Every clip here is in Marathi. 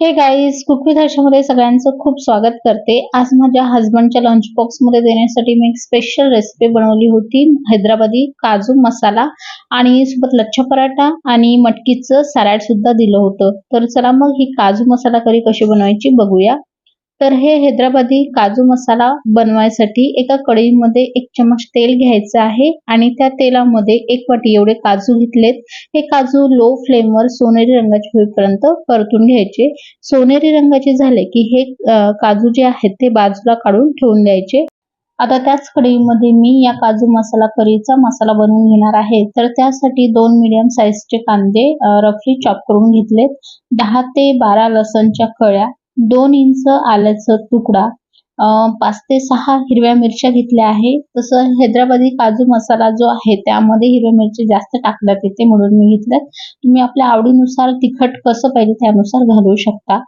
हे गाईज कुक विथ सगळ्यांचं खूप स्वागत करते. आज माझ्या हस्बंडच्या लंच बॉक्समध्ये देण्यासाठी मी एक स्पेशल रेसिपी बनवली होती. हैदराबादी काजू मसाला आणि सोबत लच्छा पराठा आणि मटकीचं सॅलड सुद्धा दिलं होतं. तर चला मग ही काजू मसाला करी कशी बनवायची बघूया. तर हे हैदराबादी काजू मसाला बनवायसाठी एका कढईमध्ये एक चमच तेल घ्यायचं आहे आणि त्या तेलामध्ये एक वाटी एवढे काजू घेतलेत. हे काजू लो फ्लेमवर सोनेरी रंगाचे होईपर्यंत परतून घ्यायचे. सोनेरी रंगाचे झाले की हे काजू जे आहेत ते बाजूला काढून ठेवून द्यायचे. आता त्याच कढईमध्ये मी या काजू मसाला करीचा मसाला बनवून घेणार आहे. तर त्यासाठी दोन मिडियम साईजचे कांदे रफली चॉप करून घेतलेत. दहा ते बारा लसणच्या कळ्या दोन इंच आल्याचा तुकडा पाच ते सहा हिरव्या मिरच्या घेतल्या आहे. तसं हैदराबादी काजू मसाला जो आहे त्यामध्ये हिरव्या मिरची जास्त टाकल्यात येते म्हणून मी घेतल्यात तुम्ही आपल्या आवडीनुसार तिखट कसं पाहिजे त्यानुसार घालू शकता.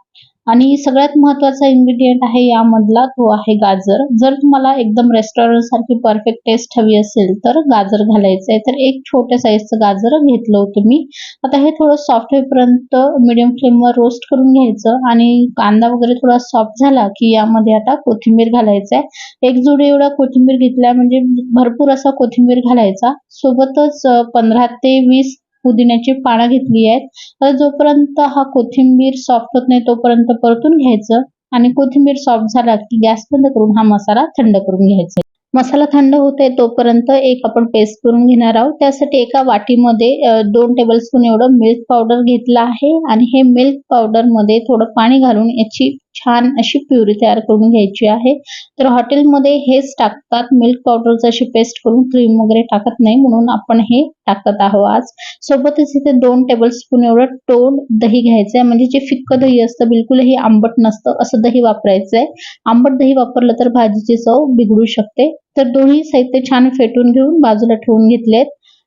आणि सगळ्यात महत्त्वाचा इन्ग्रेडियंट आहे यामधला तो आहे गाजर. जर तुम्हाला एकदम रेस्टॉरंट सारखी परफेक्ट टेस्ट हवी असेल तर गाजर घालायचं आहे तर एक छोट्या साईजचं गाजर घेतलं होतं मी. आता हे थोडं सॉफ्ट होईपर्यंत मिडियम फ्लेमवर रोस्ट करून घ्यायचं आणि कांदा वगैरे थोडा सॉफ्ट झाला की यामध्ये आता कोथिंबीर घालायचं आहे एक जोडी एवढा कोथिंबीर घेतल्या म्हणजे भरपूर असा कोथिंबीर घालायचा. सोबतच पंधरा ते वीस पुदिन्याची पानं घेतली आहेत. तर जोपर्यंत हा कोथिंबीर सॉफ्ट होत नाही तोपर्यंत परतून घ्यायचं आणि कोथिंबीर सॉफ्ट झाला की गॅस बंद करून हा मसाला थंड करून घ्यायचा मसाला थंड होते तोपर्यंत एक आपण पेस्ट करून घेणार आहोत. त्यासाठी एका वाटीमध्ये दोन टेबलस्पून एवढं मिल्क पावडर घेतला आहे आणि हे मिल्क पावडरमध्ये थोडं पाणी घालून याची छान अशी प्युरी तयार करून घ्यायची आहे. तर हॉटेलमध्ये हेच टाकतात. मिल्क पावडरचं अशी पेस्ट करून क्रीम वगैरे टाकत नाही म्हणून आपण हे टाकत आहोत आज. सोबतच इथे दोन टेबल स्पून एवढं टोड दही घ्यायचं आहे म्हणजे जे फिक्क दही असतं बिलकुलही आंबट नसतं असं दही वापरायचं आहे आंबट दही वापरलं तर भाजीची चव बिघडू शकते. तर दोन्ही साहित्य छान फेटून घेऊन बाजूला ठेवून घेतलेत.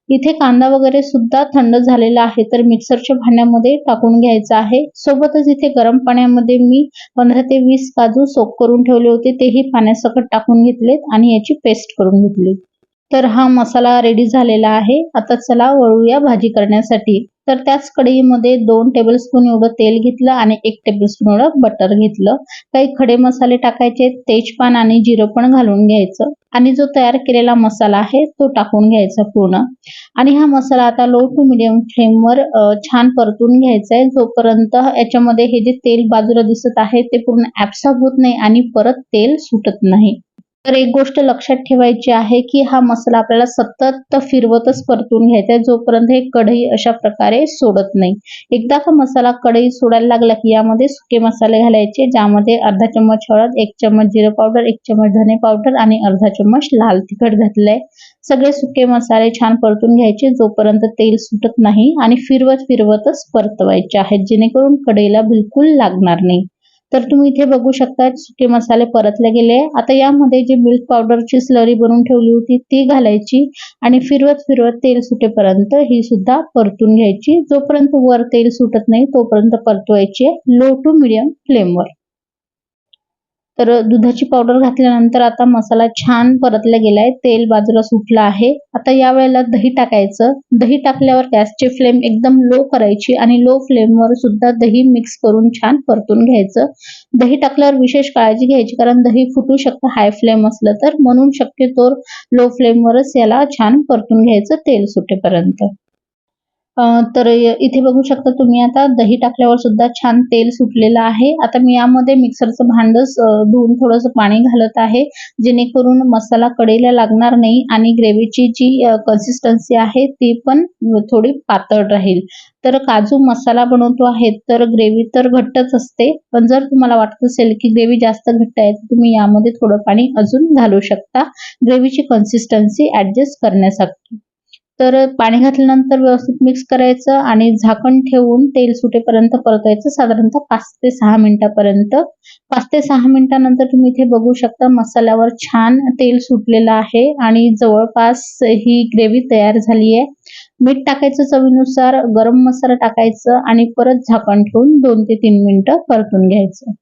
इथे कांदा वगैरे सुद्धा थंड झालेला आहे तर मिक्सरच्या भांड्यामध्ये टाकून घ्यायचा आहे. सोबतच इथे गरम पाण्यामध्ये मी पंधरा ते वीस काजू सोप करून ठेवले होते तेही पाण्यासकट टाकून घेतलेत आणि याची पेस्ट करून घेतली. तर हा मसाला रेडी झालेला आहे. आता चला वळूया भाजी करण्यासाठी. तर त्याच कढईमध्ये दोन टेबलस्पून एवढं तेल घेतलं आणि एक टेबलस्पून एवढं बटर घेतलं. काही खडे मसाले टाकायचे तेजपान आणि जिरं पण घालून घ्यायचं. आणि जो तयार केलेला मसाला आहे तो टाकून घ्यायचा पूर्ण. आणि हा मसाला आता लो टू मिडियम फ्लेमवर छान परतून घ्यायचा आहे. जोपर्यंत याच्यामध्ये हे जे तेल बाजूला दिसत आहे ते पूर्ण ऍब्सॉर्ब होत नाही आणि परत तेल सुटत नाही. तर एक गोष्ट लक्षात ठेवायची आहे की हा मसाला आपल्याला सतत फिरवतच परतून घ्यायचा आहे. जोपर्यंत हे कढई अशा प्रकारे सोडत नाही. एकदा का मसाला कढई सोडायला लागला की यामध्ये सुके मसाले घालायचे ज्यामध्ये अर्धा चम्मच हळद एक चम्मच जिरं पावडर एक चम्मच धने पावडर आणि अर्धा चम्मच लाल तिखट घातलंय. सगळे सुके मसाले छान परतून घ्यायचे जोपर्यंत तेल सुटत नाही आणि फिरवत फिरवतच परतवायचे आहेत. जेणेकरून कढईला बिलकुल लागणार नाही. तर तुम्ही इथे बघू शकता सुके मसाले परतले गेले. आता यामध्ये जी मिल्क पावडरची स्लरी बनवून ठेवली होती ती घालायची आणि फिरवत फिरवत तेल सुटेपर्यंत ही सुद्धा परतून घ्यायची. जोपर्यंत वर तेल सुटत नाही तोपर्यंत परतवायची लो टू मिडियम फ्लेमवर तर दुधाची पावडर घातल्यानंतर आता मसाला छान परतला गेलाय. तेल बाजूला सुटलं आहे. आता या वेळेला दही टाकायचं. दही टाकल्यावर गॅसची फ्लेम एकदम लो करायची आणि लो फ्लेमवर सुद्धा दही मिक्स करून छान परतून घ्यायचं. दही टाकल्यावर विशेष काळजी घ्यायची कारण दही फुटू शकतं हाय फ्लेम असलं तर. म्हणून शक्यतो लो फ्लेमवरच याला छान परतून घ्यायचं तेल सुटेपर्यंत. तर इथे बघू शकता तुम्ही आता दही टाकल्यावर सुद्धा छान तेल सुटलेलं आहे. आता मी यामध्ये मिक्सरचं भांड धुवून थोडंसं पाणी घालत आहे जेणेकरून मसाला कडेला लागणार नाही आणि ग्रेव्हीची जी कन्सिस्टन्सी आहे ती पण थोडी पातळ राहील. तर काजू मसाला बनवतो आहे तर ग्रेव्ही तर घट्टच असते. पण जर तुम्हाला वाटत असेल की ग्रेव्ही जास्त घट्ट आहे तर तुम्ही यामध्ये थोडं पाणी अजून घालू शकता. ग्रेव्हीची कन्सिस्टन्सी ऍडजस्ट करण्यासाठी. तर पाणी घातल्यानंतर व्यवस्थित मिक्स करायचं आणि झाकण ठेवून तेल सुटेपर्यंत परतायचं साधारणतः पाच ते सहा मिनिटापर्यंत. पाच ते सहा मिनिटानंतर तुम्ही इथे बघू शकता मसाल्यावर छान तेल सुटलेलं आहे आणि जवळपास ही ग्रेव्ही तयार झाली आहे. मीठ टाकायचं चवीनुसार गरम मसाला टाकायचं आणि परत झाकण ठेवून दोन ते तीन मिनिटं परतून घ्यायचं.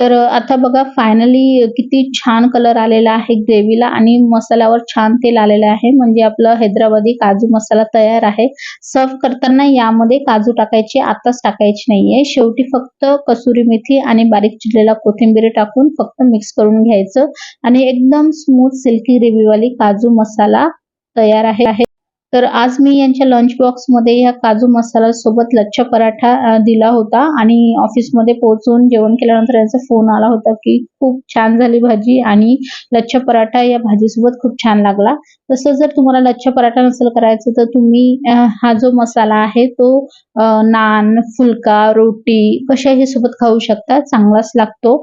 तर आता बघा फायनली किती छान कलर आलेला आहे ग्रेव्हीला आणि मसाल्यावर छान तेल आलेलं आहे. म्हणजे आपलं हैदराबादी काजू मसाला तयार आहे. सर्व करताना यामध्ये काजू टाकायचे आताच टाकायचे नाहीये. शेवटी फक्त कसुरी मेथी आणि बारीक चिरलेला कोथिंबीर टाकून फक्त मिक्स करून घ्यायचं. आणि एकदम स्मूथ सिल्की ग्रेव्हीवाली काजू मसाला तयार आहे आहे. तर आज मी यांच्या लंच बॉक्समध्ये ह्या काजू मसाला सोबत लच्छा पराठा दिला होता आणि ऑफिसमध्ये पोहोचून जेवण केल्यानंतर यांचा फोन आला होता की खूप छान झाली भाजी आणि लच्छा पराठा या भाजीसोबत खूप छान लागला. तसं जर तुम्हाला लच्छा पराठा नसेल करायचं तर तुम्ही हा जो मसाला आहे तो नान फुलका रोटी कशाही सोबत खाऊ शकता चांगलाच लागतो.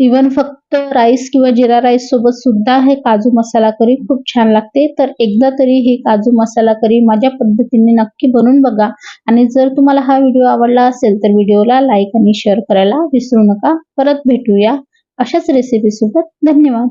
इवन फक्त राईस किंवा जिरा राईस सोबत सुद्धा हे काजू मसाला करी खूप छान लागते. तर एकदा तरी ही काजू मसाला करी माझ्या पद्धतीने नक्की बनवून बघा. आणि जर तुम्हाला हा व्हिडिओ आवडला असेल तर व्हिडिओला लाईक आणि शेअर करायला विसरू नका. परत भेटूया. अशाच रेसिपी सोबत. धन्यवाद.